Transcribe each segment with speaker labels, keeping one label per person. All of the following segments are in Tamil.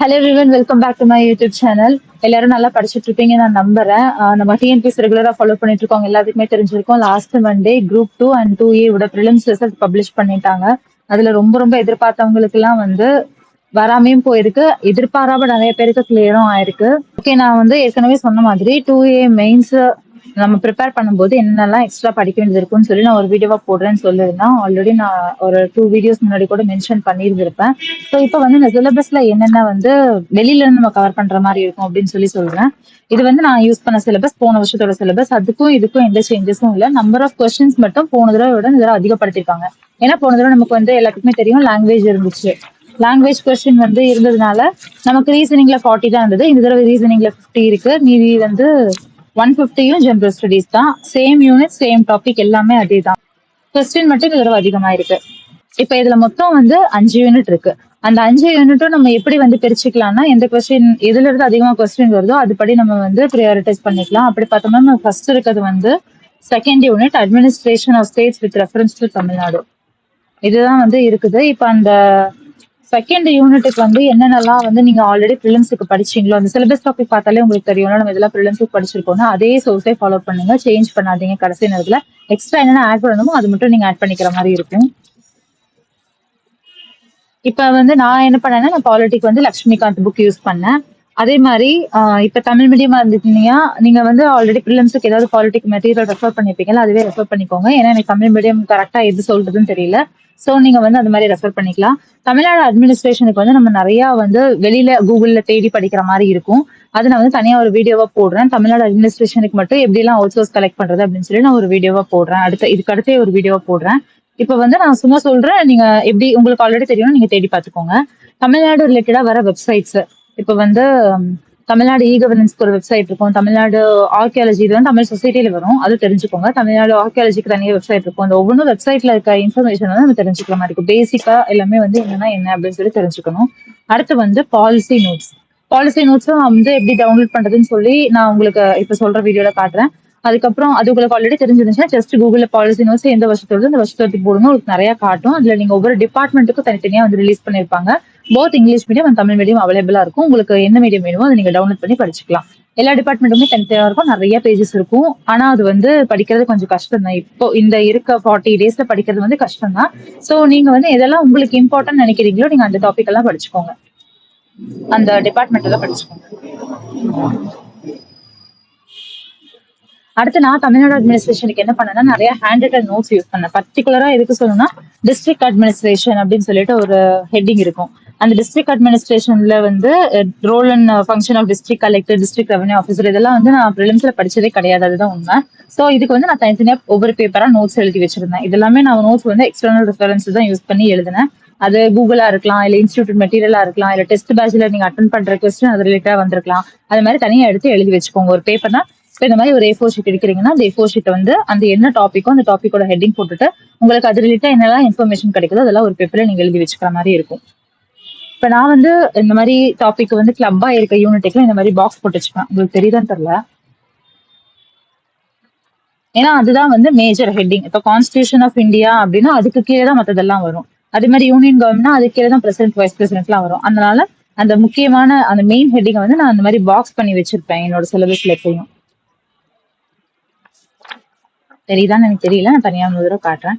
Speaker 1: Hello ரிவன் welcome back to my YouTube channel எல்லாரும் நல்லா படிச்சுட்டு இருப்பீங்க நான் நம்புறேன். நம்ம டிஎன்பிஎஸ் ரெகுலரா ஃபாலோ பண்ணிட்டு இருக்கோம் எல்லாத்துக்குமே தெரிஞ்சிருக்கும். Last Monday group two and two A விட ப்ரிலிம்ஸ் ரிசல்ட் பப்ளிஷ் பண்ணிட்டாங்க. அதுல ரொம்ப ரொம்ப எதிர்பார்த்தவங்களுக்கு எல்லாம் வந்து வராமையும் போயிருக்கு. எதிர்பாராம நிறைய பேருக்கு கிளியரும் ஆயிருக்கு. ஓகே நான் வந்து ஏற்கனவே சொன்ன மாதிரி டூ ஏ மெயின்ஸ் நம்ம ப்ரிப்பேர் பண்ணும்போது என்னெல்லாம் எக்ஸ்ட்ரா படிக்க வேண்டியது இருக்கும்னு சொல்லி நான் ஒரு வீடியோவா போடுறேன்னு சொல்லியிருந்தேன். ஆல்ரெடி நான் ஒரு டூ வீடியோஸ் முன்னாடி கூட மென்ஷன் பண்ணியிருந்திருப்பேன். ஸோ இப்போ வந்து இந்த சிலபஸ்ல என்னென்ன வந்து வெளியில இருந்து நம்ம கவர் பண்ற மாதிரி இருக்கும் அப்படின்னு சொல்லி சொல்றேன். இது வந்து நான் யூஸ் பண்ண சிலபஸ் போன வருஷத்தோட சிலபஸ் அதுக்கும் இதுக்கும் எந்த சேஞ்சஸும் இல்லை. நம்பர் ஆஃப் கொஸ்டின்ஸ் மட்டும் போன தடவை விட இந்த தடவை அதிகப்படுத்திருக்காங்க ஏன்னா போன தடவை நமக்கு வந்து எல்லாத்துக்குமே தெரியும் லாங்குவேஜ் இருந்துச்சு. லாங்குவேஜ் கொஸ்டின் வந்து இருந்ததுனால நமக்கு ரீசனிங்ல ஃபார்ட்டி தான் இருந்தது. இந்த தடவை ரீசனிங்ல ஃபிஃப்டி இருக்கு. மீதி வந்து ஒன் ஃபிஃப்டியும் ஜென்ரல் ஸ்டடீஸ் தான். சேம் யூனிட் சேம் டாபிக் எல்லாமே அதே தான் கொஸ்டின் மட்டும் இந்த தடவை அதிகமா இருக்கு. இப்ப இதுல மொத்தம் வந்து அஞ்சு யூனிட் இருக்கு. அந்த அஞ்சு யூனிட்டும் நம்ம எப்படி வந்து பிரிச்சுக்கலாம்னா எந்த கொஸ்டின் எதுல இருந்து அதிகமா கொஸ்டின் வருதோ அதுபடி நம்ம வந்து ப்ரையாரிட்டைஸ் பண்ணிக்கலாம். அப்படி பார்த்தோம்னா நம்ம ஃபர்ஸ்ட் இருக்கிறது வந்து second unit administration of states with reference to Tamil Nadu இதுதான் வந்து இருக்குது. இப்ப அந்த செகண்ட் யூனிட்டுக்கு வந்து என்னென்னலாம் வந்து நீங்க ஆல்ரெடி ப்ரிலிம்ஸுக்கு படிச்சீங்களோ அந்த சிலபஸ் டாபிக் பார்த்தாலே உங்களுக்கு தெரியும். நம்ம இதெல்லாம் ப்ரிலிம்ஸுக்கு படிச்சிருக்கோம்னா அதே சோர்ஸே ஃபாலோ பண்ணுங்க. சேஞ்ச் பண்ணாதீங்க கடைசி நேரத்துல. எக்ஸ்ட்ரா என்னென்ன ஆட் பண்ணணுமோ அது மட்டும் நீங்க ஆட் பண்ணிக்கிற மாதிரி இருக்கும். இப்போ வந்து நான் என்ன பண்ணேன்னா நான் பாலிட்டிக் வந்து லக்ஷ்மிகாந்த் புக் யூஸ் பண்ணேன். அதே மாதிரி ஆஹ் இப்ப தமிழ் மீடியமா இருந்துட்டீங்கன்னா நீங்க வந்து ஆல்ரெடி ப்ரிலிம்ஸுக்கு ஏதாவது பாலிட்டிக் மெட்டீரியல் ரெஃபர் பண்ணிருப்பீங்களா அதுவே ரெஃபர் பண்ணிக்கோங்க. ஏன்னா எனக்கு தமிழ் மீடியம் கரெக்டா எது சொல்றதுன்னு தெரியல. ஸோ நீங்க வந்து அந்த மாதிரி ரெஃபர் பண்ணிக்கலாம். தமிழ்நாடு அட்மினிஸ்ட்ரேஷனுக்கு வந்து நம்ம நிறைய வந்து வெளியில கூகுள்ல தேடி படிக்கிற மாதிரி இருக்கும். அது நான் வந்து தனியா ஒரு வீடியோவா போடுறேன். தமிழ்நாடு அட்மினிஸ்ட்ரேஷனுக்கு மட்டும் எப்படிலாம் அவுட் சோர்ஸ் கலெக்ட் பண்றது அப்படின்னு சொல்லி நான் ஒரு வீடியோவா போடுறேன். அடுத்த இதுக்கு அடுத்தே ஒரு வீடியோவா போடுறேன். இப்போ வந்து நான் சும்மா சொல்றேன். நீங்க எப்படி உங்களுக்கு ஆல்ரெடி தெரியும் நீங்க தேடி பார்த்துக்கோங்க. தமிழ்நாடு ரிலேட்டடா வர வெப்சைட்ஸ் இப்போ வந்து தமிழ்நாடு இ கவர்னன்ஸ்க்கு ஒரு வெப்சைட் இருக்கும். தமிழ்நாடு ஆர்கியாலஜி இது வந்து தமிழ் சொசைட்டியில வரும். அது தெரிஞ்சுக்கோங்க. தமிழ்நாடு ஆர்கியாலஜிக்கு தனியாக வெப்சைட் இருக்கும். அந்த ஒவ்வொன்றும் வெப்சைட்ல இருக்க இன்ஃபர்மேஷன் வந்து நம்ம தெரிஞ்சுக்கிற மாதிரி இருக்கும். பேசிக்கா எல்லாமே வந்து என்னன்னா என்ன அப்படின்னு சொல்லி தெரிஞ்சுக்கணும். அடுத்து வந்து பாலிசி நோட்ஸ் பாலிசி நோட்ஸும் வந்து எப்படி டவுன்லோட் பண்றதுன்னு சொல்லி நான் உங்களுக்கு இப்ப சொல்ற வீடியோல காட்டுறேன். அதுக்கப்புறம் அது உங்களுக்கு ஆல்ரெடி தெரிஞ்சிருந்துச்சுன்னா ஜஸ்ட் கூகுள்ல பாலிசி நோட்ஸ் எந்த வருஷத்தோட இந்த வருஷத்துக்கு போடுங்க. உங்களுக்கு நிறைய காட்டும். அதுல நீங்க ஒவ்வொரு டிபார்ட்மெண்ட்டுக்கும் தனித்தனியா வந்து ரிலீஸ் பண்ணிருப்பாங்க. Both English medium and Tamil medium அவைலபிளா இருக்கும். உங்களுக்கு என்ன மீடியம் வேணுமோ அதை நீங்க டவுன்லோட் பண்ணி படிச்சுக்கலாம். எல்லா டிபார்ட்மெண்ட்டுமே தனித்தனியா இருக்கும். நிறைய பேஜஸ் இருக்கும். ஆனா அது வந்து படிக்கிறது கொஞ்சம் கஷ்டம் தான். இப்போ இந்த இருக்க ஃபார்ட்டி டேஸ்ல படிக்கிறது வந்து கஷ்டம் தான். சோ நீங்க வந்து எதெல்லாம் உங்களுக்கு இம்பார்ட்டன்ட் நினைக்கிறீங்களோ நீங்க அந்த டாபிக் எல்லாம் படிச்சுக்கோங்க. அந்த டிபார்ட்மெண்ட் எல்லாம் படிச்சுக்கோங்க. அடுத்து நான் தமிழ்நாடு அட்மினிஸ்ட்ரேஷனுக்கு என்ன பண்ணேன்னா நிறைய ஹேண்ட் ரிட்டன் நோட்ஸ் யூஸ் பண்ணேன். பர்டிகுலரா எதுக்கு சொல்லணும்னா டிஸ்ட்ரிக்ட் அட்மினிஸ்ட்ரேஷன் அப்படின்னு சொல்லிட்டு ஒரு ஹெட்டிங் இருக்கும். அந்த டிஸ்ட்ரிக்ட் அட்மினிஸ்ட்ரேஷன்ல வந்து role and function of district collector district revenue officer இதெல்லாம் வந்து நான் ப்ரிலிம்ஸ்ல படிச்சதே கிடையாது. அதுதான் உண்மை. ஸோ இதுக்கு வந்து நான் தனித்தனியாக ஒவ்வொரு பேப்பரா நோட்ஸ் எழுதி வச்சிருந்தேன். இதெல்லாமே நான் நோட்ஸ் வந்து எக்ஸ்டர்னல் ரெஃபரன்ஸ் தான் யூஸ் பண்ணி எழுதினேன். அது கூகுளா இருக்கலாம் இல்ல இன்ஸ்டியூட் மெட்டீரியலா இருக்கலாம் இல்ல டெஸ்ட் பேட்ச்ல நீங்க அட்டன் பண்ற கொஸ்டின் அது ரிலேட்டடா வந்திருக்கலாம். அது மாதிரி தனியா எடுத்து எழுதி வச்சுக்கோங்க. ஒரு பேப்பர்னா இப்போ இந்த மாதிரி ஒரு ஏ ஃபோர் ஷீட் எடுக்கிறீங்கன்னா அந்த ஏ ஃபோர் ஷீட் வந்து அந்த என்ன டாப்பிக்கோ அந்த டாப்பிக்கோட ஹெட்டிங் போட்டுட்டு உங்களுக்கு அது ரிலேட்டாக என்னெல்லாம் இன்ஃபர்மேஷன் கிடைக்குதோ அதெல்லாம் ஒரு பேப்பர்ல நீங்க எழுதி வச்சுக்கிற மாதிரி இருக்கும். இப்போ நான் வந்து இந்த மாதிரி டாபிக் வந்து கிளப்பா இருக்க யூனிட்டுக்கு இந்த மாதிரி பாக்ஸ் போட்டு வச்சுப்பேன். உங்களுக்கு தெரியுதான்னு தெரியல. ஏன்னா அதுதான் வந்து மேஜர் ஹெட்டிங் இப்போ கான்ஸ்டியூஷன் ஆஃப் இந்தியா அப்படின்னா அதுக்கு கீழே தான் மற்றதெல்லாம் வரும். அதே மாதிரி யூனியன் கவர்மெண்ட்னா அதுக்கு கீழே தான் பிரசிடென்ட் வைஸ் பிரசிடென்ட்லாம் வரும். அதனால அந்த முக்கியமான அந்த மெயின் ஹெட்டிங்கை வந்து நான் அந்த மாதிரி பாக்ஸ் பண்ணி வச்சிருப்பேன் என்னோட சிலபஸ்ல எப்பயும். தெரியுதான்னு எனக்கு தெரியல. நான் தனியாக ஒரு தடவை காட்டுறேன்.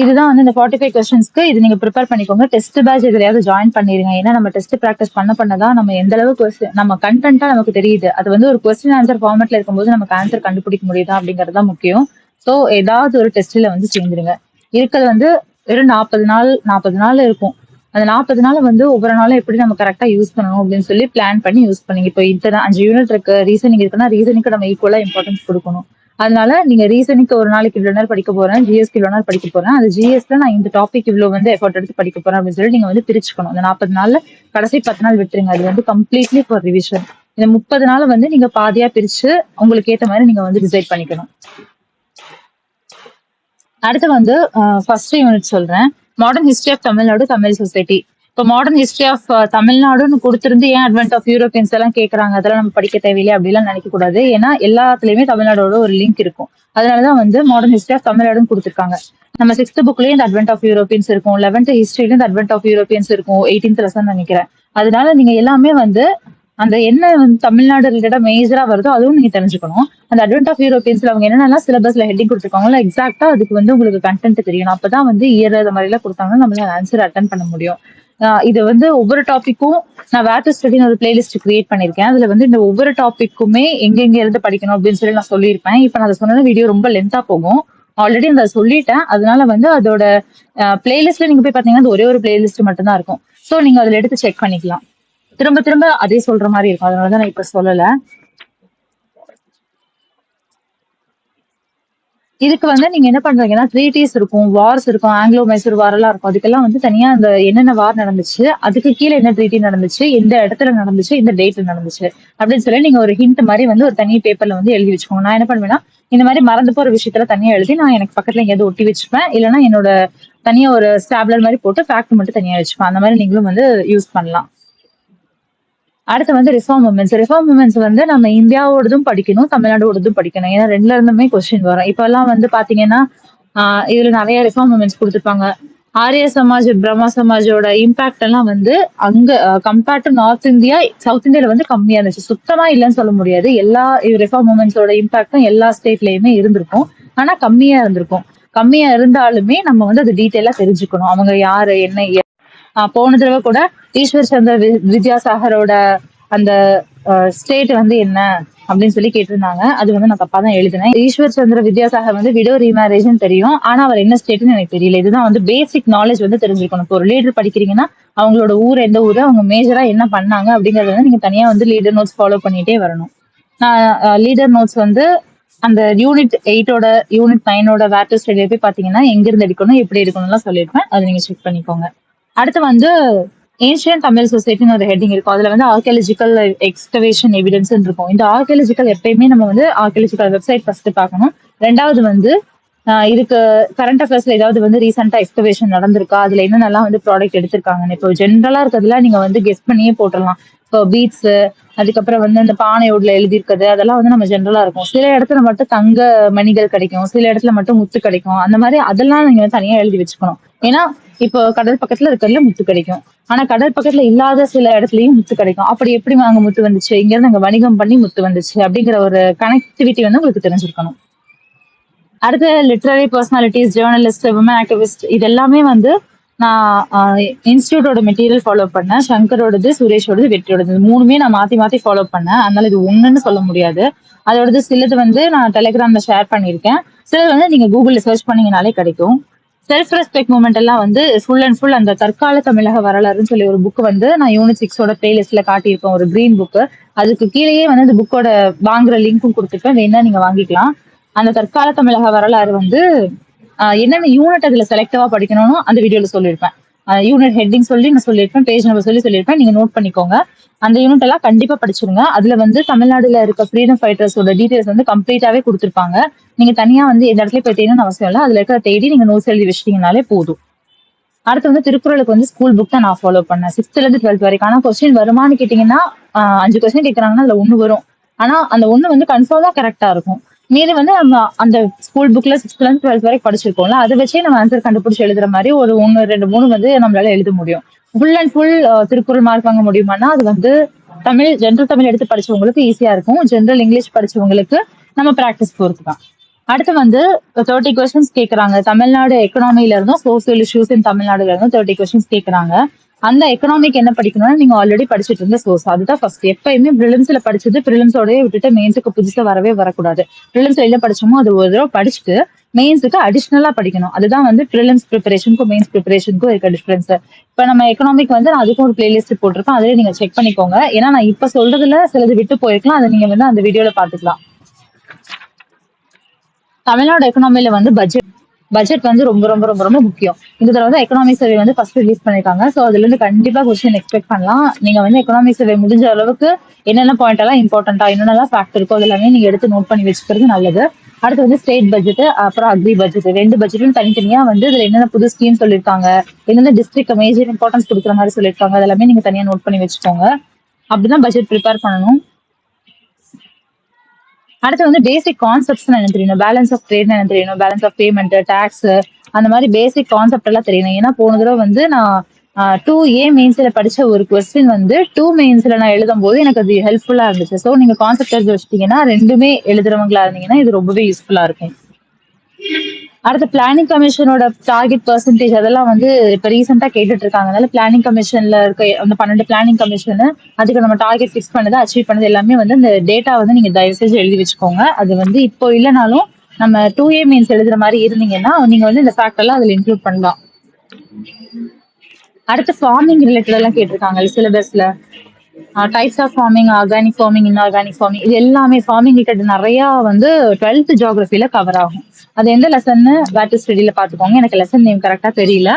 Speaker 1: இதுதான் வந்து இந்த ஃபார்ட்டி ஃபைவ் கொஸ்டின்ஸ்க்கு இது நீங்க ப்ரிப்பேர் பண்ணிக்கோங்க. டெஸ்ட் பேட்ச் எதுலையாவது ஜாயின் பண்ணிருங்க. ஏன்னா நம்ம டெஸ்ட் ப்ராக்டிஸ் பண்ண பண்ணதான் நம்ம எந்த அளவுக்கு நம்ம கண்டென்ட்டா நமக்கு தெரியுது. அது வந்து ஒரு கொஸ்டின் ஆன்சர் ஃபார்மேட்ல இருக்கும்போது நமக்கு ஆன்சர் கண்டுபிடிக்க முடியுதா அப்படிங்கறது தான் முக்கியம். ஸோ ஏதாவது ஒரு டெஸ்ட்ல வந்து சேர்ந்துருங்க. இருக்கிறது வந்து வெறும் நாற்பது நாள் நாற்பது நாள் இருக்கும். அந்த நாற்பது நாள் வந்து ஒவ்வொரு நாளும் எப்படி நம்ம கரெக்டா யூஸ் பண்ணணும் அப்படின்னு சொல்லி பிளான் பண்ணி யூஸ் பண்ணுங்க. இப்போ இத்தனை அஞ்சு யூனிட் இருக்கு. ரீசனிங் இருக்குன்னா ரீசனிங்க்கு நம்ம ஈக்குவலா இம்பார்ட்டன்ஸ் கொடுக்கணும். அதனால நீங்க ரீசனிக்கு ஒரு நாளைக்கு இவ்வளவு நேரம் படிக்க போறேன் ஜிஎஸ்க்கு இவ்வளவு நேரம் படிக்க போறேன். அது ஜிஎஸ்ல நான் இந்த டாபிக் இவ்வளவு வந்து எஃபோர்ட் எடுத்து படிக்க போறேன் அப்படின்னு சொல்லி நீங்க வந்து பிரிச்சுக்கணும். அந்த நாற்பது நாள்ல கடைசி பத்து நாள் விட்டுருங்க. அது வந்து கம்ப்ளீட்லி ஃபார் ரிவிஷன் இந்த முப்பது நாள் வந்து நீங்க பாதியா பிரிச்சு உங்களுக்கு ஏத்த மாதிரி நீங்க வந்து டிசைட் பண்ணிக்கணும். அடுத்து வந்து ஃபர்ஸ்ட் யூனிட் சொல்றேன். Modern history of Tamil Nadu Tamil society இப்போ மாடர்ன் ஹிஸ்டரி ஆஃப் தமிழ்நாடுன்னு கொடுத்துருந்து ஏன் அட்வென்ட் ஆஃப் யூரோப்பியன்ஸ் எல்லாம் கேக்குறாங்க? அதெல்லாம் நம்ம படிக்க தேவையில்லை அப்படிலாம் நினைக்கக்கூடாது ஏன்னா எல்லாத்துலயுமே தமிழ்நாடோட ஒரு லிங்க் இருக்கும். அதனால தான் வந்து மாடர்ன் ஹிஸ்டரி ஆஃப் தமிழ்நாடுன்னு கொடுத்துருக்காங்க. நம்ம சிக்ஸ்த் புக்லயும் இந்த அட்வென்ட் ஆஃப் யூரோப்பியன்ஸ் இருக்கும். லெவன்த் ஹிஸ்டரியிலும் இந்த அட்வென்ட் ஆஃப் யூரோப்பியன்ஸ் இருக்கும். எயிட்டீன்த் லெசன் நினைக்கிறேன். அதனால நீங்க எல்லாமே வந்து அந்த என்ன வந்து தமிழ்நாடு ரிலேட்டடா மேஜரா வருதோ அதுவும் நீங்க தெரிஞ்சுக்கணும். அந்த அட்வென்ட் ஆஃப் யூரோப்பியன்ஸ்ல அவங்க என்னென்னலாம் சிலபஸ்ல ஹெட்டிங் கொடுத்துருக்காங்களோ எக்ஸாக்டா அதுக்கு வந்து உங்களுக்கு கண்டென்ட் தெரியணும் அப்பதான் வந்து இயர் அது மாதிரி எல்லாம் கொடுத்தாங்கன்னா நம்மளால ஆன்சர் அட்டன் பண்ண முடியும். இது வந்து ஒவ்வொரு டாபிக்கும் நான் வேட்டர் ஸ்டடின்னு ஒரு பிளேலிஸ்ட் கிரியேட் பண்ணிருக்கேன். அதுல வந்து இந்த ஒவ்வொரு டாபிக்குமே எங்கெங்க இருந்து படிக்கணும் அப்படின்னு சொல்லி நான் சொல்லியிருப்பேன். இப்ப நான் அதை சொன்னது வீடியோ ரொம்ப லென்த்தா போகும். ஆல்ரெடி நான் அதை சொல்லிட்டேன். அதனால வந்து அதோட பிளேலிஸ்ட்ல நீங்க போய் பாத்தீங்கன்னா அது ஒரே ஒரு பிளேலிஸ்ட் மட்டும் தான் இருக்கும். சோ நீங்க அதுல எடுத்து செக் பண்ணிக்கலாம். திரும்ப திரும்ப அதே சொல்ற மாதிரி இருக்கும். அதனாலதான் நான் இப்ப சொல்லல. இதுக்கு வந்து நீங்க என்ன பண்றீங்கன்னா ட்ரீட்டிஸ் இருக்கும் வார்ஸ் இருக்கும் ஆங்கிலோ மைசூர் வார் எல்லாம் இருக்கும். அதுக்கெல்லாம் வந்து தனியா அந்த என்னென்ன வார் நடந்துச்சு அதுக்கு கீழே என்ன ட்ரீட்டி நடந்துச்சு எந்த இடத்துல நடந்துச்சு இந்த டேட்ல நடந்துச்சு அப்படின்னு சொல்லி நீங்க ஒரு ஹிண்ட் மாதிரி வந்து ஒரு தனி பேப்பர்ல வந்து எழுதி வச்சுக்கோங்க. நான் என்ன பண்ணுவேன்னா இந்த மாதிரி மறந்து போற விஷயத்துல தனியா எழுதி நான் எனக்கு பக்கத்துல எங்கேயாவது ஒட்டி வச்சுப்பேன். இல்லைன்னா என்னோட தனியா ஒரு ஸ்டாப்லர் மாதிரி போட்டு ஃபேக்ட் மட்டும் தனியா வச்சுப்பேன். அந்த மாதிரி நீங்களும் வந்து யூஸ் பண்ணலாம். அடுத்து வந்து ரிஃபார்ம் மூமெண்ட்ஸ் ரிஃபார்ம் மூமெண்ட்ஸ் வந்து நம்ம இந்தியாவோடதும் படிக்கணும் தமிழ்நாடோடதும் படிக்கணும். ஏன்னா ரெண்டுல இருந்துமே கொஸ்டின் வரும். இப்ப எல்லாம் வந்து பாத்தீங்கன்னா இதுல நிறைய ரிஃபார்ம் மூமெண்ட்ஸ் கொடுத்துருப்பாங்க. ஆரிய சமாஜ் பிரம்மா சமாஜோட இம்பாக்ட் எல்லாம் வந்து அங்க compared to north India south இந்தியால வந்து கம்மியா இருந்துச்சு. சுத்தமா இல்லைன்னு சொல்ல முடியாது. எல்லா ரிஃபார்ம் மூமெண்ட்ஸோட இம்பாக்டும் எல்லா ஸ்டேட்லயுமே இருந்திருக்கும். ஆனா கம்மியா இருந்திருக்கும். கம்மியா இருந்தாலுமே நம்ம வந்து அது டீட்டெயிலா தெரிஞ்சுக்கணும். அவங்க யாரு என்ன போன தடவை கூட ஈஸ்வர் சந்திர வி- வித்யாசாகரோட அந்த ஸ்டேட் வந்து என்ன அப்படின்னு சொல்லி கேட்டிருந்தாங்க. அது வந்து நான் தப்பா தான் எழுதினேன். ஈஸ்வர் சந்திர வித்யாசாகர் வந்து விடோ ரீமேரேஜ்னு தெரியும். ஆனா அவர் என்ன ஸ்டேட்னு எனக்கு தெரியல. இதுதான் வந்து பேசிக் நாலேஜ் வந்து தெரிஞ்சுக்கணும் இப்போ ஒரு லீடர் படிக்கிறீங்கன்னா அவங்களோட ஊர் எந்த ஊர் அவங்க மேஜரா என்ன பண்ணாங்க அப்படிங்கறத வந்து நீங்க தனியா வந்து லீடர் நோட்ஸ் ஃபாலோ பண்ணிட்டே வரணும். நான் லீடர் நோட்ஸ் வந்து அந்த யூனிட் எயிட்டோட யூனிட் நைனோட வேட்டர் ஸ்டடியில போய் பாத்தீங்கன்னா எங்க இருந்து எடுக்கணும் எப்படி எடுக்கணும்லாம் சொல்லியிருப்பேன். அதை நீங்க செக் பண்ணிக்கோங்க. அடுத்து வந்து ஏன்ஷியன் தமிழ் சொசைட்டின்னு ஒரு ஹெட்டிங் இருக்கும். அதுல வந்து ஆர்கியாலஜிக்கல் எக்ஸ்கவேஷன் எவிடன்ஸ் இருக்கும். இந்த ஆர்கியாலஜிக்கல் எப்பயுமே நம்ம வந்து ஆர்கியாலஜிக்கல் வெப்சைட் ஃபர்ஸ்ட் பார்க்கணும். ரெண்டாவது வந்து இதுக்கு கரண்ட் அஃபேர்ஸ்ல ஏதாவது வந்து ரீசெண்டா எக்ஸ்கவேஷன் நடந்திருக்கா? அதுல என்னென்னலாம் வந்து ப்ராடக்ட் எடுத்திருக்காங்கன்னு. இப்போ ஜென்ரலா இருக்கிறதுல நீங்க வந்து கெஸ்ட் பண்ணியே போட்டுடலாம். இப்போ பீட்ஸ் அதுக்கப்புறம் வந்து அந்த பானையோட்ல எழுதியிருக்கிறது அதெல்லாம் வந்து நம்ம ஜென்ரலா இருக்கும். சில இடத்துல மட்டும் தங்க மணிகள் கிடைக்கும். சில இடத்துல மட்டும் முத்து கிடைக்கும். அந்த மாதிரி அதெல்லாம் நீங்க வந்து தனியா எழுதி வச்சுக்கணும். ஏன்னா இப்போ கடல் பக்கத்துல இருக்கிறதுல முத்து கிடைக்கும். ஆனா கடல் பக்கத்துல இல்லாத சில இடத்துலயும் முத்து கிடைக்கும். அப்படி எப்படி அங்க முத்து வந்துச்சு? இங்க இருந்து அங்க வணிகம் பண்ணி முத்து வந்துச்சு அப்படிங்கிற ஒரு கனெக்டிவிட்டி வந்து உங்களுக்கு தெரிஞ்சிருக்கணும். அடுத்து literary personalities journalist women activist இது எல்லாமே வந்து நான் இன்ஸ்டியூட்டோட மெட்டீரியல் ஃபாலோ பண்ணேன். சங்கரோடது சுரேஷோடது வெற்றியோடது. மூணுமே நான் மாத்தி மாத்தி ஃபாலோ பண்ணேன். அதனால இது ஒண்ணுன்னு சொல்ல முடியாது. அதோடது சிலது வந்து நான் டெலிகிராம்ல ஷேர் பண்ணியிருக்கேன். சிலது வந்து நீங்க கூகுள்ல சர்ச் பண்ணீங்கனாலே கிடைக்கும். செல்ஃப் ரெஸ்பெக்ட் மூமெண்ட் எல்லாம் வந்து ஃபுல் அண்ட் ஃபுல் அந்த தற்கால தமிழக வரலாறுன்னு சொல்லி ஒரு புக் வந்து நான் யூனிட் சிக்ஸோட பிளேலிஸ்ட்ல காட்டியிருப்பேன் ஒரு கிரீன் புக் அதுக்கு கீழேயே வந்து அந்த புக்கோட வாங்குற லிங்க்கும் கொடுத்துருப்பேன் வேணா நீங்க வாங்கிக்கலாம். அந்த தற்கால தமிழக வரலாறு வந்து என்னென்ன யூனிட் அதுல செலக்டிவா படிக்கணும்னு அந்த வீடியோல சொல்லியிருப்பேன். யூனிட் ஹெட்டிங் சொல்லி நான் சொல்லியிருப்பேன் பேஜ் நம்பர் சொல்லி சொல்லியிருப்பேன் நீங்க நோட் பண்ணிக்கோங்க. அந்த யூனிட் எல்லாம் கண்டிப்பா படிச்சிருங்க. அதுல வந்து தமிழ்நாடுல இருக்க ஃப்ரீடம் ஃபைட்டர்ஸோட டீடைல்ஸ் வந்து கம்ப்ளீட்டாவே கொடுத்துருப்பாங்க. நீங்க தனியா வந்து எந்த இடத்துல போய் தேடணும்னு அவசியம் இல்லை. அதுல இருக்கிற தேடி நீங்க நோட்ஸ் எழுதி வச்சிட்டீங்கனாலே போதும். அடுத்து வந்து திருக்குறளுக்கு வந்து ஸ்கூல் புக் தான் நான் ஃபாலோ பண்ணேன். சிக்ஸ்த்ல இருந்து டுவெல்த் வரைக்கும். ஆனா கொஸ்டின் வருமான்னு கேட்டீங்கன்னா அஞ்சு கொஸ்டின் கேட்கறாங்கன்னா அதுல ஒண்ணு வரும். ஆனா அந்த ஒண்ணு வந்து கன்ஃபார்மா கரெக்டா இருக்கும். மீதி வந்து நம்ம அந்த ஸ்கூல் புக்ல சிக்ஸ்த்ல இருந்து டுவெல்த் வரைக்கும் படிச்சிருக்கோம்ல அதை வச்சே நம்ம ஆன்சர் கண்டுபிடிச்சு எழுதுற மாதிரி ஒரு ஒன்னு ரெண்டு மூணு வந்து நம்மளால எழுத முடியும். Full and full Thirukkural mark வாங்க முடியுமானா அது வந்து தமிழ் ஜென்ரல் தமிழ் எடுத்து படிச்சவங்களுக்கு ஈஸியா இருக்கும். ஜென்ரல் இங்கிலீஷ் படிச்சவங்களுக்கு நம்ம ப்ராக்டிஸ் பொறுத்து தான். அடுத்து வந்து தேர்ட்டி கொஸ்டின்ஸ் கேட்குறாங்க தமிழ்நாடு எக்கனாமில இருந்தும் சோசியல் இஷ்யூஸ் இன் தமிழ்நாடுல இருந்தும் தேர்ட்டி கொஸ்டின்ஸ் கேட்குறாங்க அந்த எக்கனாமிக் என்ன படிக்கணும்னா நீங்க ஆல்ரெடி படிச்சுட்டு இருந்த சோர்ஸ் அதுதான் ஃபர்ஸ்ட் எப்பயுமே ப்ரிலிம்ஸ்ல படிச்சது ப்ரிலிம்ஸோடய விட்டுட்டு மெயின்ஸுக்கு புதுசா வரவே வரக்கூடாது. ப்ரிலிம்ஸ்ல என்ன படிச்சோமோ அது ஒரு தடவை படிச்சுட்டு மெயின்ஸுக்கு அடிஷ்னலா படிக்கணும். அதுதான் வந்து ப்ரிலிம்ஸ் ப்ரிப்பரேஷனுக்கும் மெயின்ஸ் ப்ரிப்பரேஷனுக்கும் இருக்க டிஃபரன்ஸ் இப்ப நம்ம எக்கனாமிக் வந்து நான் அதுக்கும் ஒரு பிளேலிஸ்ட் போட்டிருக்கேன். அதிலே நீங்க செக் பண்ணிக்கோங்க. ஏன்னா நான் இப்ப சொல்றதுல சிலது விட்டு போயிருக்கலாம். அதை நீங்க வந்து அந்த வீடியோல பாத்துக்கலாம் தமிழ்நாடு எக்கனாமில வந்து பட்ஜெட் பட்ஜெட் வந்து ரொம்ப ரொம்ப ரொம்ப ரொம்ப முக்கியம். இந்த தடவை வந்து எக்கனாமிக் சர்வே வந்து ஃபர்ஸ்ட் ரிலீஸ் பண்ணிருக்காங்க ஸோ அதுல இருந்து கண்டிப்பா கொஸ்டின் எக்ஸ்பெக்ட் பண்ணலாம். நீங்க வந்து எக்கனாமிக் சர்வே முடிஞ்ச அளவுக்கு என்னென்ன பாயிண்ட் எல்லாம் இம்பார்ட்டண்டா என்னென்னலாம் ஃபேக்ட் இருக்கோ அது எல்லாமே நீங்க எடுத்து நோட் பண்ணி வச்சுக்கிறது நல்லது. அடுத்து வந்து ஸ்டேட் பட்ஜெட் அப்புறம் அக்ரி பட்ஜெட் ரெண்டு பட்ஜெட்டும் தனித்தனியா வந்து இதுல என்னென்ன புது ஸ்கீம் சொல்லியிருக்காங்க என்னென்ன டிஸ்ட்ரிக்ட் மேஜர் இம்பார்ட்டன்ஸ் கொடுக்குற மாதிரி சொல்லியிருக்காங்க அதெல்லாமே நீங்க தனியா நோட் பண்ணி வச்சுக்கோங்க. அப்படிதான் பட்ஜெட் ப்ரிப்பேர் பண்ணணும். அடுத்து வந்து பேசிக் கான்செப்ட்ஸ் எனக்கு தெரியணும் பேலன்ஸ் ஆஃப் ட்ரேட் என்ன தெரியணும் பேலன்ஸ் ஆஃப் பேமெண்ட் டாக்ஸ் அந்த மாதிரி பேசிக் கான்செப்ட் எல்லாம் தெரியணும் ஏன்னா போன தடவை வந்து நான் டூ ஏ மெயின்ஸ்ல படிச்ச ஒரு கொஸ்டின் வந்து டூ மெயின்ஸ்ல நான் எழுதும் போது எனக்கு அது ஹெல்ப்ஃபுல்லா இருந்துச்சு. ஸோ நீங்க கான்செப்ட் தெரிஞ்சு வச்சிட்டீங்கன்னா ரெண்டுமே எழுதுறவங்களா இருந்தீங்கன்னா இது ரொம்பவே யூஸ்ஃபுல்லா இருக்கும். அடுத்து பிளானிங் கமிஷனோட டார்கெட் பர்சன்டேஜ் அதெல்லாம் வந்து இப்போ ரீசெண்டாக கேட்டுட்டு இருக்காங்க அதனால பிளானிங் கமிஷன்ல இருக்க அந்த பன்னெண்டு பிளானிங் கமிஷன் அதுக்கு நம்ம டார்கெட் ஃபிக்ஸ் பண்ணது அச்சீவ் பண்ணது எல்லாமே வந்து இந்த டேட்டா வந்து நீங்க தயவு செஞ்சு எழுதி வச்சுக்கோங்க. அது வந்து இப்போ இல்லைனாலும் நம்ம டூ ஏ மீன்ஸ் எழுதுற மாதிரி இருந்தீங்கன்னா நீங்க வந்து இந்த ஃபேக்ட் எல்லாம் அதில் இன்க்ளூட் பண்ணலாம். அடுத்து ஃபார்மிங் ரிலேட்டட் எல்லாம் கேட்டிருக்காங்க சிலபஸ்ல types of farming organic farming inorganic farming இது எல்லாமே ஃபார்மிங் ரிலேட்டட் நிறைய வந்து டுவெல்த் ஜியாகிரபில கவர் ஆகும். அது எந்த லெசன்னு பேட்டர் ஸ்டடியில பாத்துக்கோங்க எனக்கு லெசன் நேம் கரெக்டா தெரியல.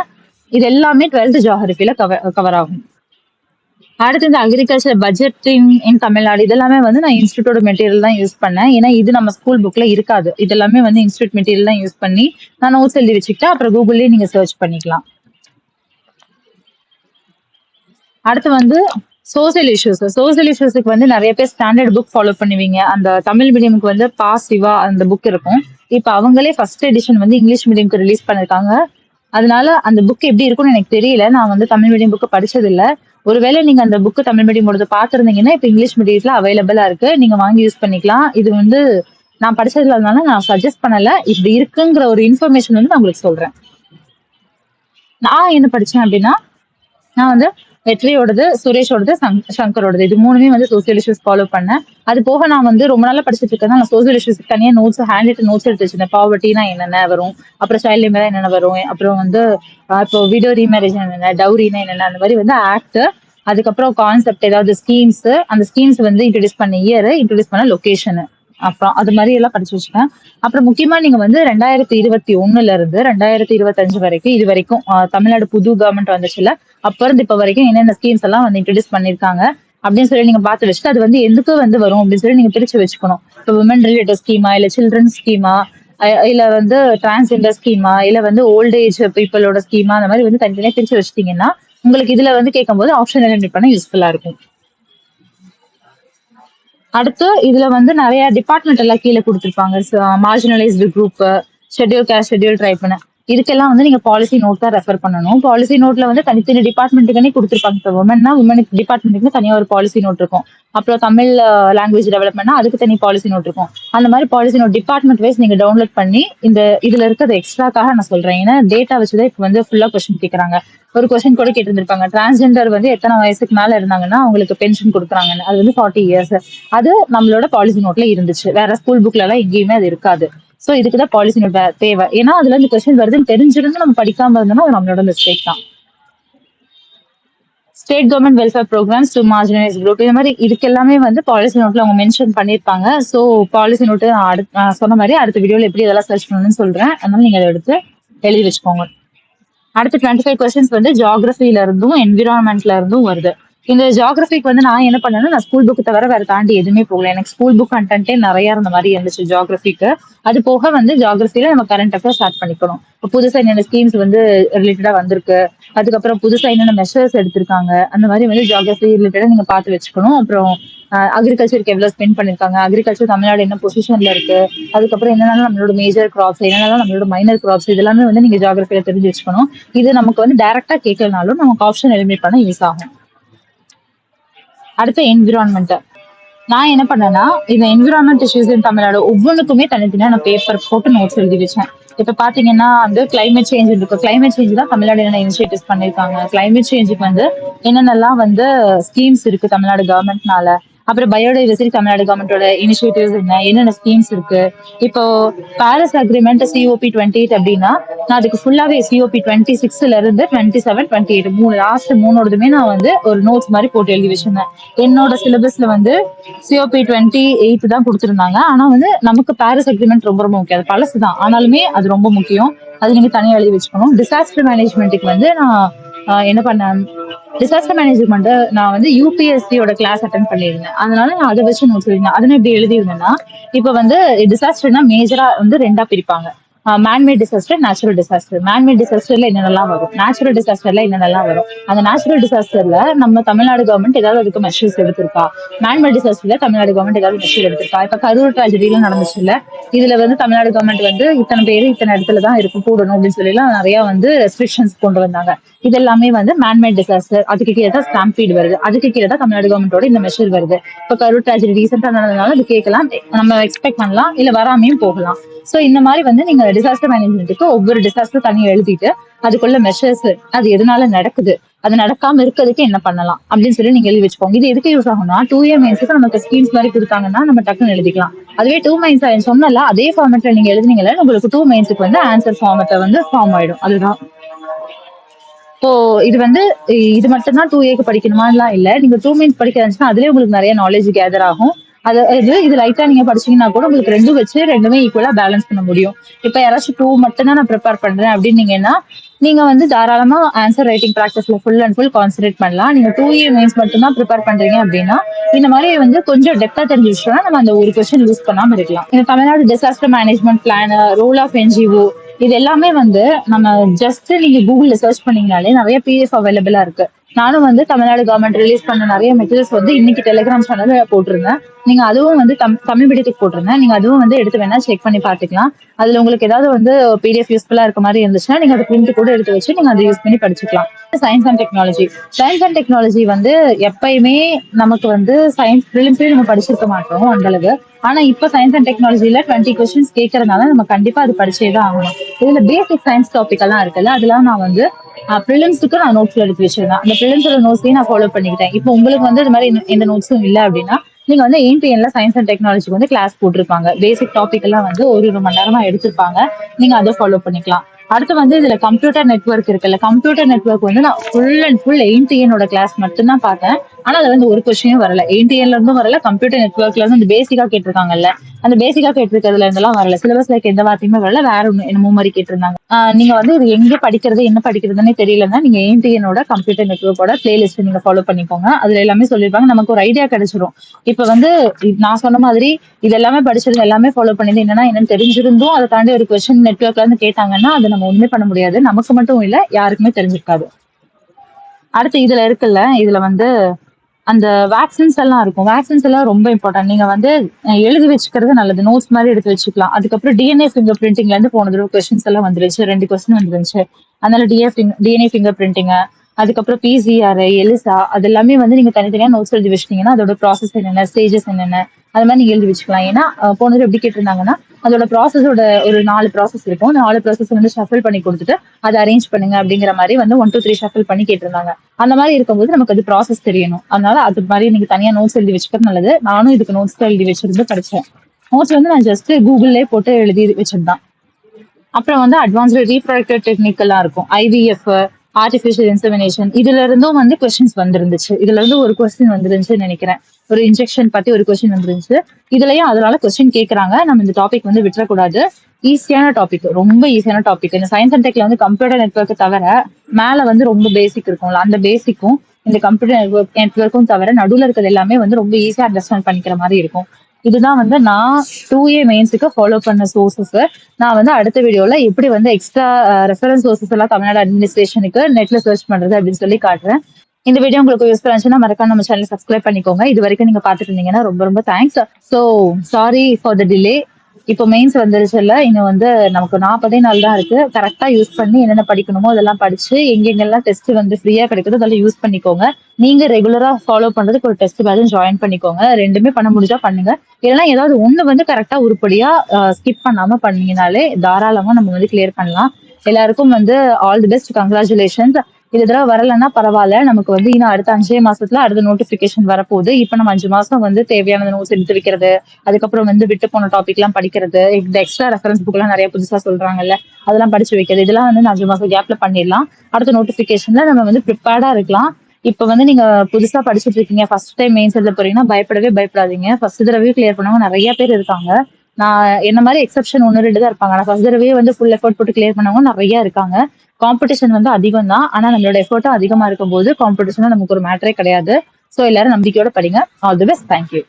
Speaker 1: இது எல்லாமே டுவெல்த் ஜியாகிரபில கவர் கவர் ஆகும். அடுத்து இந்த அக்ரிகல்ச்சர் பட்ஜெட் இன் தமிழ்நாடு இதெல்லாமே வந்து நான் இன்ஸ்டியூட்டோட மெட்டீரியல் தான் யூஸ் பண்ணேன். ஏன்னா இது நம்ம ஸ்கூல் புக்ல இருக்காது. இதெல்லாமே வந்து இன்ஸ்டியூட் மெட்டீரியல் தான் யூஸ் பண்ணி நான் நோட்ஸ் எழுதி வச்சுக்கிட்டேன் அப்புறம் கூகுள்லேயே நீங்க சர்ச் பண்ணிக்கலாம். அடுத்து வந்து சோசியல் இஷ்யூஸ் சோசியல் இஷ்யூஸுக்கு வந்து நிறைய பேர் ஸ்டாண்டர்ட் புக் ஃபாலோ பண்ணுவீங்க. அந்த தமிழ் மீடியமுக்கு வந்து பா சிவா அந்த புக் இருக்கும். இப்போ அவங்களே ஃபர்ஸ்ட் எடிஷன் வந்து இங்கிலீஷ் மீடியம்க்கு ரிலீஸ் பண்ணிருக்காங்க. அதனால அந்த புக் எப்படி இருக்கும்னு எனக்கு தெரியல. நான் வந்து தமிழ் மீடியம் புக்கு படிச்சதில்லை. ஒருவேளை நீங்க அந்த புக் தமிழ் மீடியம் எடுத்து பார்த்துருந்தீங்கன்னா இப்போ இங்கிலீஷ் மீடியத்துல அவைலபிளா இருக்கு. நீங்க வாங்கி யூஸ் பண்ணிக்கலாம். இது வந்து நான் படிச்சதுல அதனால நான் சஜஸ்ட் பண்ணல. இப்படி இருக்குங்கிற ஒரு இன்ஃபர்மேஷன் வந்து நான் உங்களுக்கு சொல்றேன். நான் என்ன படிச்சேன் அப்படின்னா நான் வந்து வெற்றியோடது சுரேஷோடது சங்கரோடது. இது மூணுமே வந்து சோசியல் இஷ்யூஸ் ஃபாலோ பண்ணேன். அது போக நான் வந்து ரொம்ப நாளா படிச்சுட்டு இருக்கேன். நான் சோசியல் இஷ்யூஸ் தனியாக நோட்ஸ் ஹேண்ட் ரைட் நோட்ஸ் எடுத்து வச்சிருந்தேன். பாவர்ட்டினா என்னென்ன வரும்? அப்புறம் சைல்ட் லேபர் என்னென்ன வரும்? அப்புறம் வந்து இப்போ விடோ ரீமேரேஜ் என்னென்ன? டவுரினா என்னென்ன? அந்த மாதிரி வந்து ஆக்ட் அதுக்கப்புறம் கான்செப்ட் ஏதாவது ஸ்கீம்ஸ் அந்த ஸ்கீம்ஸ் வந்து இன்ட்ரடியூஸ் பண்ண இயர் இன்ட்ரடியூஸ் பண்ண லொக்கேஷனு அப்புறம் அது மாதிரி எல்லாம் படிச்சு வச்சுப்பேன். அப்புறம் முக்கியமா நீங்க வந்து ரெண்டாயிரத்தி இருபத்தி ஒண்ணுல இருந்து ரெண்டாயிரத்தி இருபத்தஞ்சு வரைக்கும் இது வரைக்கும் ஆஹ் தமிழ்நாடு புது கவர்மெண்ட் வந்துச்சுல அப்ப இருந்து இப்ப வரைக்கும் என்னென்ன ஸ்கீம்ஸ் எல்லாம் வந்து இன்ட்ரடியூஸ் பண்ணிருக்காங்க அப்படின்னு சொல்லி நீங்க பார்த்து வச்சுட்டு அது வந்து எதுக்கு வந்து வரும் அப்படின்னு சொல்லி நீங்க பிரிச்சு வச்சுக்கணும். இப்போ உமன் ரிலேட்டட் ஸ்கீமா இல்ல சில்ட்ரன் ஸ்கீமா இல்ல வந்து டிரான்ஸ்ஜெண்டர் ஸ்கீமா இல்ல வந்து ஓல்ட் ஏஜ் பீப்புளோட ஸ்கீமா அந்த மாதிரி வந்து தனித்தனியா பிரிச்சு வச்சிட்டீங்கன்னா உங்களுக்கு இதுல வந்து கேட்கும்போது ஆப்ஷன் எலிமினேட் பண்ண யூஸ்ஃபுல்லா இருக்கும். அடுத்து இதுல வந்து நிறைய டிபார்ட்மெண்ட் எல்லாம் கீழே கொடுத்துருப்பாங்க. Marginalised group schedule caste schedule ட்ரைப்னு இதுக்கெல்லாம் வந்து நீங்க பாலிசி நோட் தான் ரெஃபர் பண்ணணும். பாலிசி நோட்ல வந்து தனித்தனி டிபார்ட்மெண்ட்டுக்குனே கொடுத்துருப்பாங்க. இப்போ உமன்னா உமனுக்கு டிபார்ட்மெண்ட்டுக்கு தனியாக ஒரு பாலிசி நோட் இருக்கும். அப்புறம் தமிழ் லாங்குவேஜ் டெவலப்மெண்ட்னா அதுக்கு தனி பாலிசி நோட் இருக்கும். அந்த மாதிரி பாலிசி நோட் டிபார்ட்மெண்ட் வைஸ் நீங்க டவுன்லோட் பண்ணி இந்த இதுல இருக்கிறது எக்ஸ்ட்ராக்காக நான் சொல்றேன். ஏன்னா டேட்டா வச்சுதான் இப்போ வந்து ஃபுல்லா கொஸ்டின் கேட்குறாங்க ஒரு கொஸ்டின் கூட கேட்டிருந்திருப்பாங்க. டிரான்ஸ்ஜெண்டர் வந்து எத்தனை வயசுக்கு மேல இருந்தாங்கன்னா அவங்களுக்கு பென்ஷன் கொடுக்குறாங்கன்னு அது வந்து ஃபார்ட்டி இயர்ஸ் அது நம்மளோட பாலிசி நோட்ல இருந்துச்சு. வேற ஸ்கூல் புக்ல எல்லாம் எங்கேயுமே அது இருக்காது. ஸோ இதுக்கு தான் பாலிசி நோட் தேவை. ஏன்னா அதுல இந்த கொஸ்டின் வருதுன்னு தெரிஞ்சிருந்து நம்ம படிக்காம இருந்தோம்னா அது நம்மளோட மிஸ்டேக் தான். State government welfare programmes to marginalise group இந்த மாதிரி இதுக்கு எல்லாமே வந்து பாலிசி நோட்ல அவங்க மென்ஷன் பண்ணியிருப்பாங்க. ஸோ பாலிசி நோட்டு அடுத்த சொன்ன மாதிரி அடுத்த வீடியோல எப்படி இதெல்லாம் சர்ச் பண்ணணும்னு சொல்றேன். அதனால நீங்க அதை எடுத்து எழுதி வச்சுக்கோங்க. அடுத்த டுவெண்ட்டி ஃபைவ் கொஸ்டின்ஸ் வந்து ஜியாகிரபில இருந்தும் என்விரான்மெண்ட்ல இருந்தும் வருது. இந்த ஜியாகிரபிக்கு வந்து நான் என்ன பண்ணேன்னா நான் ஸ்கூல் புக்கு தவிர வேற தாண்டி எதுவுமே போகல. எனக்கு ஸ்கூல் புக் கண்டென்ட்டே நிறைய இருந்த மாதிரி இருந்துச்சு ஜியாகிரபிக்கு அது போக வந்து ஜியாகிரபில நம்ம கரண்ட் அஃபேர் ஸ்டார்ட் பண்ணிக்கணும். இப்போ புதுசா என்னென்ன ஸ்கீம்ஸ் வந்து ரிலேட்டடா வந்திருக்கு. அதுக்கப்புறம் புதுசா என்னென்ன மெஷர்ஸ் எடுத்திருக்காங்க. அந்த மாதிரி வந்து ஜியாகிரபி ரிலேட்டடா நீங்க பார்த்து வச்சுக்கணும். அப்புறம் அக்ரிகல்ச்சருக்கு எவ்வளவு ஸ்பெண்ட் பண்ணிருக்காங்க. அக்ரிகல்ச்சர் தமிழ்நாடு என்ன பொசிஷன்ல இருக்கு. அதுக்கப்புறம் என்னென்ன நம்மளோட மேஜர் கிராப்ஸ் என்னென்ன நம்மளோட மைனர் கிராப்ஸ் இதெல்லாமே வந்து நீங்க ஜியாகிரபியில தெரிஞ்சு வச்சுக்கணும். இது நமக்கு வந்து டைரக்டா கேட்கலனாலும் நமக்கு ஆப்ஷன் எலிமினேட் பண்ண யூஸ் ஆகும். அடுத்து என்விரான்மெண்ட் நான் என்ன பண்ணேன்னா இந்த என்விரான்மெண்ட் இஷ்யூஸ் இன் தமிழ்நாடு ஒவ்வொன்றுக்குமே தனித்தனியா நான் பேப்பர் போட்டு நோட்ஸ் எழுதி வச்சேன். இப்ப பாத்தீங்கன்னா வந்து கிளைமேட் சேஞ்ச் இருக்கு. கிளைமேட் சேஞ்ச் தான் தமிழ்நாடு என்னென்ன இனிஷியேட்டிவ்ஸ் பண்ணிருக்காங்க. கிளைமேட் சேஞ்சுக்கு வந்து என்னென்னலாம் வந்து ஸ்கீம்ஸ் இருக்கு தமிழ்நாடு கவர்மெண்ட்னால அப்புறம் பயோடைவர்சிட்டி தமிழ்நாடு கவர்மெண்டோட இனிஷியேட்டிவ்ஸ் என்ன? என்னென்ன ஸ்கீம்ஸ் இருக்கு? இப்போ Paris agreement COP twenty eight அப்படின்னா நான் அதுக்கு ஃபுல்லாவே சிஓபி டுவெண்ட்டி சிக்ஸ்ல இருந்து டுவெண்ட்டி செவன் டுவெண்ட்டி எயிட் மூணு லாஸ்ட் மூணோடதுமே நான் வந்து ஒரு நோட்ஸ் மாதிரி போட்டு எழுதி வச்சிருந்தேன். என்னோட சிலபஸ்ல வந்து சிஓபி டுவெண்ட்டி எயிட் தான் கொடுத்துருந்தாங்க. ஆனா வந்து நமக்கு பாரிஸ் அக்ரிமெண்ட் ரொம்ப ரொம்ப முக்கியம். அது பழசு தான் ஆனாலுமே அது ரொம்ப முக்கியம். அது நீங்க தனியாக எழுதி வச்சுக்கணும். டிசாஸ்டர் மேனேஜ்மெண்ட்டுக்கு வந்து நான் என்ன பண்ணேன்? டிசாஸ்டர் மேனேஜ்மெண்ட் நான் வந்து யூபிஎஸ்சியோட கிளாஸ் அட்டன் பண்ணியிருந்தேன். அதனால நான் அதை வச்சு நோட்ஸ் எழுதினேன். அதனால இப்படி எழுதியிருந்தேன்னா இப்போ வந்து டிசாஸ்டர்னா மேஜரா வந்து ரெண்டா பிரிப்பாங்க. Manmade disaster natural disaster manmade டிசாஸ்டர்ல என்னென்னலாம் வரும்? நேச்சுரல் டிசாஸ்டர்ல என்னென்னலாம் வரும்? அந்த நேச்சுரல் டிசாஸ்டர்ல நம்ம தமிழ்நாடு கவர்மெண்ட் ஏதாவது அதுக்கு மெஷர்ஸ் எடுத்திருக்கா? மேன்மேட் டிசாஸ்டர்ல தமிழ்நாடு கவர்மெண்ட் ஏதாவது மெஷர் எடுத்திருக்கா? இப்ப கரூர் ட்ராஜடியில நடந்துச்சு இல்ல? இதுல வந்து தமிழ்நாடு கவர்மெண்ட் வந்து இத்தனை பேர் இத்தனை இடத்துல தான் இருக்கும் கூடணும் அப்படின்னு சொல்லி எல்லாம் நிறைய வந்து ரெஸ்ட்ரிக்ஷன்ஸ் கொண்டு வந்தாங்க. இது எல்லாமே வந்து மேன்மேட் டிசாஸ்டர் அதுக்கு கீழே தான் ஸ்டாம்பீட் வருது. அதுக்கு கீழே தான் தமிழ்நாடு கவர்மெண்டோட இந்த மெஷர் வருது. இப்ப கரூர் ட்ராஜடி ரீசெண்டா நடந்ததுனால அது கேட்கலாம். நம்ம எக்ஸ்பெக்ட் பண்ணலாம் இல்ல வராமையும் போகலாம். சோ இந்த மாதிரி வந்து நீங்க டிசாஸ்டர் மேனேஜ்மெண்ட்டுக்கு ஒவ்வொரு டிசாஸ்டர் தனியாக எழுதிட்டு அதுக்குள்ள மெஷர்ஸ் அது எதனால நடக்குது அது நடக்காம இருக்கிறதுக்கு என்ன பண்ணலாம் அப்படின்னு சொல்லி நீங்க எழுதி வச்சுக்கோங்க. இது எதுக்கு யூஸ் ஆகும்னா டூ இயர் மைன்ஸுக்கு நமக்கு ஸ்கீம்ஸ் மாதிரி கொடுத்தாங்கன்னா நம்ம டக்குன்னு எழுதிக்கலாம். அதுவே டூ மைன்ஸ் சொன்னல அதே ஃபார்மேட்ல நீங்க எழுதுனீங்கல்ல உங்களுக்கு டூ மைன்ஸுக்கு வந்து ஆன்சர் ஃபார்மேட்டை வந்து ஃபார்ம் ஆயிடும். அதுதான். இப்போ இது வந்து இது மட்டும்தான் டூ ஏக்கு படிக்கணுமாலாம் இல்ல. நீங்க டூ மைன்ஸ் படிக்க அதுலேயே அதுலயே உங்களுக்கு நிறைய நாலேஜ் கேதர் ஆகும். அது இது இது லைட்டா நீங்க படிச்சீங்கன்னா கூட உங்களுக்கு ரெண்டும் வச்சு ரெண்டுமே ஈக்குவலா பேலன்ஸ் பண்ண முடியும். இப்ப யாராச்சும் டூ மட்டும் தான் நான் ப்ரிப்பேர் பண்றேன் அப்படின்னீங்கன்னா நீங்க வந்து தாராளமா ஆன்சர் ரைட்டிங் ப்ராக்டிஸ்ல ஃபுல் அண்ட் ஃபுல் கான்சென்ட்ரேட் பண்ணலாம். நீங்க டூ இயர் மெயின்ஸ் மட்டும் தான் ப்ரிப்பேர் பண்றீங்க அப்படின்னா இந்த மாதிரி வந்து கொஞ்சம் டெப்தா தெரிஞ்சு வச்சோம்னா நம்ம அந்த ஒரு கொஸ்டின் யூஸ் பண்ணாம இருக்கலாம். இந்த Tamil Nadu disaster management plan rule of NGO இது எல்லாமே வந்து நம்ம ஜஸ்ட் நீங்க கூகுள்ல சர்ச் பண்ணீங்கனாலே நிறைய பிடிஎஃப் அவைலபிளா இருக்கு. நானும் வந்து தமிழ்நாடு கவர்மெண்ட் ரிலீஸ் பண்ண நிறைய மெட்டீரியல்ஸ் வந்து இன்னைக்கு டெலிகிராம் சேனல்ல போட்டிருந்தேன். நீங்க அதுவும் வந்து தம் தமிழ் மீடியத்துக்கு போட்டிருந்தேன். நீங்க அதுவும் வந்து எடுத்து வேணா செக் பண்ணி பாத்துக்கலாம் அதுல உங்களுக்கு ஏதாவது வந்து பிடிஎஃப் யூஸ்ஃபுல்லா இருக்க மாதிரி இருந்துச்சுன்னா நீங்க அதை பிரிண்ட் கூட எடுத்து வச்சு நீங்க அதை யூஸ் பண்ணி படிச்சுக்கலாம். Science and technology science and technology வந்து எப்பயுமே நமக்கு வந்து சயின்ஸ் ப்ரிலிம்ஸ்லயும் நம்ம படிச்சிருக்க மாட்டோம் அந்த அளவு. ஆனா இப்ப சயின்ஸ் அண்ட் டெக்னாலஜில டுவெண்ட்டி கொஸ்டின்ஸ் கேட்கறதுனால நம்ம கண்டிப்பா அது படிச்சே தான் ஆகணும். இதுல பேசிக் சயின்ஸ் டாபிக் எல்லாம் இருக்குல்ல அதெல்லாம் நான் வந்து ப்ரிலிம்ஸுக்கு நான் நோட்ஸ்ல எடுத்து வச்சிருந்தேன். அந்த ப்ரிலிம்ஸோட நோட்ஸையும் நான் ஃபாலோ பண்ணிக்கிட்டேன். இப்போ உங்களுக்கு வந்து இது மாதிரி எந்த நோட்ஸும் இல்லை அப்படின்னா நீங்க வந்து என்டிஎன்ல சயின்ஸ் அண்ட் டெக்னாலஜிக்கு வந்து கிளாஸ் போட்டிருப்பாங்க. பேசிக் டாபிக் எல்லாம் வந்து ஒரு ஒரு மணி நேரமா எடுத்திருப்பாங்க. நீங்க அதை ஃபாலோ பண்ணிக்கலாம். அடுத்து வந்து இதுல கம்ப்யூட்டர் நெட்ஒர்க் இருக்குல்ல கம்ப்யூட்டர் நெட்ஒர்க் வந்து நான் ஃபுல் அண்ட் ஃபுல் எயின்டிஎனோட கிளாஸ் மட்டும் தான் பார்த்தேன். ஆனா அதுல வந்து ஒரு கொஸ்டினும் வரல. எயின்டிஎன்ல இருந்தும் வரல கம்ப்யூட்டர் நெட்ஒர்க்ல இருந்து பேசிக்கா கேட்டிருக்காங்கல்ல. அந்த பேசிக்கா கேட்டிருக்கிறதுல இருந்தெல்லாம் வரல. சிலபஸ்ல எந்த வார்த்தையுமே வரல. வேற ஒண்ணு என்னமோ மாதிரி கேட்டிருந்தாங்க. நீங்க வந்து இது எங்க படிக்கிறது என்ன படிக்கிறதுன்னு தெரியலன்னா நீங்க ஏன்டிஎனோட கம்ப்யூட்டர் நெட்ஒர்க்கோட பிளேலிஸ்ட் நீங்க ஃபாலோ பண்ணிக்கோங்க. அதுல எல்லாமே சொல்லிருப்பாங்க. நமக்கு ஒரு ஐடியா கிடைச்சிடும் இப்ப வந்து நான் சொன்ன மாதிரி இது எல்லாமே படிச்சது எல்லாமே ஃபாலோ பண்ணிருந்து என்னன்னா என்னன்னு தெரிஞ்சிருந்தும் அதை தாண்டி ஒரு கொஸ்டின் நெட்ஒர்க்ல இருந்து கேட்டாங்கன்னா அதை நம்ம ஒண்ணுமே பண்ண முடியாது. நமக்கு மட்டும் இல்ல யாருக்குமே தெரிஞ்சிருக்காது. அடுத்து இதுல இருக்குல்ல இதுல வந்து அந்த வேக்சின்ஸ் எல்லாம் இருக்கும். வேக்சின்ஸ் எல்லாம் ரொம்ப இம்பார்ட்டன்ட் நீங்கள் வந்து எழுதி வச்சுக்கிறது நல்லது. நோட்ஸ் மாதிரி எடுத்து வச்சுக்கலாம். அதுக்கப்புறம் டிஎன்ஏ ஃபிங்கர் பிரிண்டிங்லேருந்து போன தடவை கொஸ்டின்ஸ் எல்லாம் வந்துருச்சு. ரெண்டு கொஸ்டின் வந்துருச்சு அதனால டிஎஃப் டிஎன்ஏ ஃபிங்கர் பிரிண்டிங் அதுக்கப்புறம் பிசிஆர் எலிசா அது எல்லாமே வந்து நீங்க தனித்தனியா நோட்ஸ் எழுதி வச்சிட்டீங்கன்னா அதோட ப்ராசஸ் என்னென்ன ஸ்டேஜஸ் என்னென்ன அது மாதிரி நீங்க எழுதி வச்சுக்கலாம். ஏன்னா போனது எப்படி கேட்டிருந்தாங்கன்னா அதோட ப்ராசஸோட ஒரு நாலு ப்ராசஸ் இருக்கும். நாலு ப்ராசஸ் வந்து ஷஃபில் பண்ணி கொடுத்துட்டு அதை அரேஞ்ச் பண்ணுங்க அப்படிங்கிற மாதிரி வந்து ஒன் டூ த்ரீ ஷஃபில் பண்ணி கேட்டிருந்தாங்க. அந்த மாதிரி இருக்கும்போது நமக்கு அது ப்ராசஸ் தெரியணும். அதனால அது மாதிரி நீங்க தனியா நோட்ஸ் எழுதி வச்சுக்கிறது நல்லது. நானும் இதுக்கு நோட்ஸ் எழுதி வச்சிருந்து படிச்சேன். நோட்ஸ் வந்து நான் ஜஸ்ட் கூகுள்லேயே போட்டு எழுதி வச்சிருந்தேன் அப்புறம் வந்து அட்வான்ஸ்டு ரீப்ரொடக்டிவ் டெக்னிக் எல்லாம் இருக்கும். ஐவிஎஃப் ஆர்டிபிஷியல் இன்சமினேஷன் இதுல இருந்தும் வந்து கொஸ்டின்ஸ் வந்துருந்துச்சு. இதுல இருந்து ஒரு கொஸ்டின் வந்துருந்துச்சுன்னு நினைக்கிறேன். ஒரு இன்ஜெக்ஷன் பத்தி ஒரு கொஸ்டின் வந்துருந்துச்சு. இதுலயும் அதனால கொஸ்டின் கேக்குறாங்க. நம்ம இந்த டாபிக் வந்து விட்டுறக்கூடாது. ஈஸியான டாபிக் ரொம்ப ஈஸியான டாபிக் இந்த சயின்ஸ் அண்ட் டெக்ல வந்து கம்ப்யூட்டர் நெட்ஒர்க் தவிர மேல வந்து ரொம்ப பேசிக் இருக்கும்ல. அந்த பேசிக்கும் இந்த கம்ப்யூட்டர் நெட்ஒர்க் நெட்ஒர்க்கும் தவிர நடுவில் இருக்கிறது எல்லாமே வந்து ரொம்ப ஈஸியா அண்டர்ஸ்டாண்ட் பண்ணிக்கிற மாதிரி இருக்கும். இதுதான் வந்து நான் டூ ஏ மெயின்ஸுக்கு ஃபாலோ பண்ண சோர்சஸ் நான் வந்து அடுத்த வீடியோல எப்படி வந்து எக்ஸ்ட்ரா ரெஃபரன்ஸ் சோர்சஸ் எல்லாம் தமிழ்நாடு அட்மினிஸ்ட்ரேஷனுக்கு நெட்ல சர்ச் பண்றது அப்படின்னு சொல்லி காட்டுறேன். இந்த வீடியோ உங்களுக்கு யூஸ்ஃபுல் இருந்துச்சுன்னா மறக்காம நம்ம சேனல் சப்ஸ்கிரைப் பண்ணிக்கோங்க. இது வரைக்கும் நீங்க பாத்துட்டு இருந்தீங்கன்னா ரொம்ப ரொம்ப thanks so sorry for the delay இப்போ மெயின்ஸ் வந்துருச்சுல்ல இன்னும் வந்து நமக்கு நாற்பதே நாள் தான் இருக்கு. கரெக்டா யூஸ் பண்ணி என்னென்ன படிக்கணுமோ அதெல்லாம் படிச்சு எங்கெங்கெல்லாம் டெஸ்ட் வந்து ஃப்ரீயா கிடைக்குதோ அதெல்லாம் யூஸ் பண்ணிக்கோங்க. நீங்க ரெகுலரா ஃபாலோ பண்றதுக்கு ஒரு டெஸ்ட் பேட்சும் ஜாயின் பண்ணிக்கோங்க. ரெண்டுமே பண்ண முடிஞ்சா பண்ணுங்க. இல்லைன்னா ஏதாவது ஒண்ணு வந்து கரெக்டா உருப்படியா ஸ்கிப் பண்ணாம பண்ணீங்கனாலே தாராளமா நம்ம வந்து கிளியர் பண்ணலாம். எல்லாருக்கும் வந்து ஆல் தி பெஸ்ட் கங்க்ராச்சுலேஷன்ஸ் இது தடவை வரலன்னா பரவாயில்ல. நமக்கு வந்து இன்னும் அடுத்த அஞ்சே மாசத்துல அடுத்த நோட்டிபிகேஷன் வரப்போகுது. இப்ப நம்ம அஞ்சு மாசம் வந்து தேவையான நோட்ஸ் எடுத்து வைக்கிறது அதுக்கப்புறம் வந்து விட்டு போன டாபிக் எல்லாம் படிக்கிறது இந்த எக்ஸ்ட்ரா ரெஃபரன்ஸ் புக் எல்லாம் நிறைய புதுசா சொல்றாங்கல்ல அதெல்லாம் படிச்சு வைக்கிறது இதெல்லாம் வந்து அஞ்சு மாசம் கேப்ல பண்ணிடலாம். அடுத்த நோட்டிபிகேஷன்ல நம்ம வந்து ப்ரிப்பேர்டா இருக்கலாம். இப்ப வந்து நீங்க புதுசா படிச்சுட்டு இருக்கீங்க. ஃபர்ஸ்ட் டைம் மெயின்ஸ் எழுத போறீங்கன்னா பயப்படவே பயப்படாதீங்க. ஃபர்ஸ்ட் தடவை கிளியர் பண்ணவங்க நிறைய பேர் இருக்காங்க. நான் என்ன மாதிரி எக்ஸப்ஷன் ஒன்று ரெண்டு தான் இருப்பாங்க. ஆனால் ஃபர்ஸ்ட் தடவையே வந்து ஃபுல் எஃபர்ட் போட்டு கிளியர் பண்ணவங்க நிறைய இருக்காங்க. காம்படிஷன் வந்து அதிகம் தான். ஆனா நம்மளோட எஃபர்ட்டும் அதிகமா இருக்கும் போது காம்படிஷனும் நமக்கு ஒரு மேட்டரே கிடையாது. ஸோ எல்லாரும் நம்பிக்கையோட படிங்க. All the best thank you